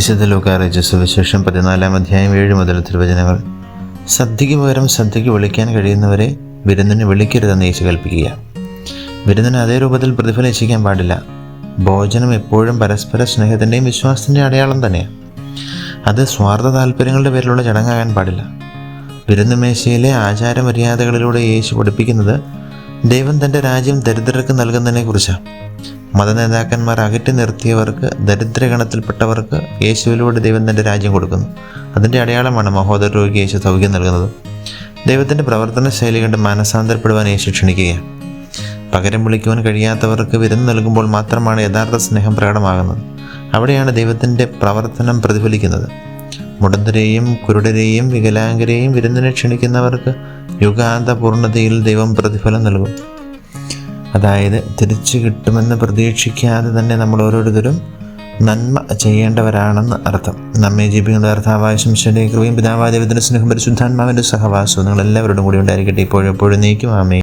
വിശുദ്ധ ലൂക്കാറിച്ച സുവിശേഷം പതിനാലാം അധ്യായം ഏഴ് മുതൽ തിരുവചനങ്ങൾ. സദ്യയ്ക്ക് പകരം സദ്യയ്ക്ക് വിളിക്കാൻ കഴിയുന്നവരെ വിരുന്നിന് വിളിക്കരുതെന്ന് യേശു കൽപ്പിക്കുക വിരുന്നിന് അതേ രൂപത്തിൽ പ്രതിഫലം ഇച്ഛിക്കാൻ പാടില്ല. ഭോജനം എപ്പോഴും പരസ്പര സ്നേഹത്തിന്റെയും വിശ്വാസത്തിന്റെയും അടയാളം തന്നെയാണ്. അത് സ്വാർത്ഥ താല്പര്യങ്ങളുടെ പേരിലുള്ള ചടങ്ങാകാൻ പാടില്ല. വിരുന്നുമേശയിലെ ആചാരമര്യാദകളിലൂടെ യേശു പഠിപ്പിക്കുന്നത് ദൈവം തന്റെ രാജ്യം ദരിദ്രർക്ക് നൽകുന്നതിനെക്കുറിച്ചാണ്. മതനേതാക്കന്മാർ അകറ്റി നിർത്തിയവർക്ക് ദരിദ്രഗണത്തിൽപ്പെട്ടവർക്ക് യേശുവിലൂടെ ദൈവം തന്റെ രാജ്യം കൊടുക്കുന്നു. അതിന്റെ അടയാളമാണ് മഹോദര രോഗി യേശു സൗഖ്യം നൽകുന്നത്. ദൈവത്തിന്റെ പ്രവർത്തന ശൈലി കണ്ട് മാനസാന്തരപ്പെടുവാൻ യേശു ക്ഷണിക്കുകയാണ്. പകരം വിളിക്കുവാൻ കഴിയാത്തവർക്ക് വിരുന്ന് നൽകുമ്പോൾ മാത്രമാണ് യഥാർത്ഥ സ്നേഹം പ്രകടമാകുന്നത്. അവിടെയാണ് ദൈവത്തിന്റെ പ്രവർത്തനം പ്രതിഫലിക്കുന്നത്. മുടന്തരെയും കുരുടരെയും വികലാംഗരെയും വിരുന്നിനെ ക്ഷണിക്കുന്നവർക്ക് യുഗാന്ത പൂർണതയിൽ ദൈവം പ്രതിഫലം നൽകും. അതായത് തിരിച്ചു കിട്ടുമെന്ന് പ്രതീക്ഷിക്കാതെ തന്നെ നമ്മൾ ഓരോരുത്തരും നന്മ ചെയ്യേണ്ടവരാണെന്ന് അർത്ഥം. നമ്മെ ജീവിക്കുന്ന അർത്ഥാവായ ശംശന്റെ കൃപയും പിതാവായ സ്നേഹം പരിശുദ്ധാത്മാവിന്റെ സഹവാസവും നിങ്ങൾ എല്ലാവരോടും കൂടി ഉണ്ടായിരിക്കട്ടെ. ഇപ്പോഴും എപ്പോഴും നീക്കും. ആമേ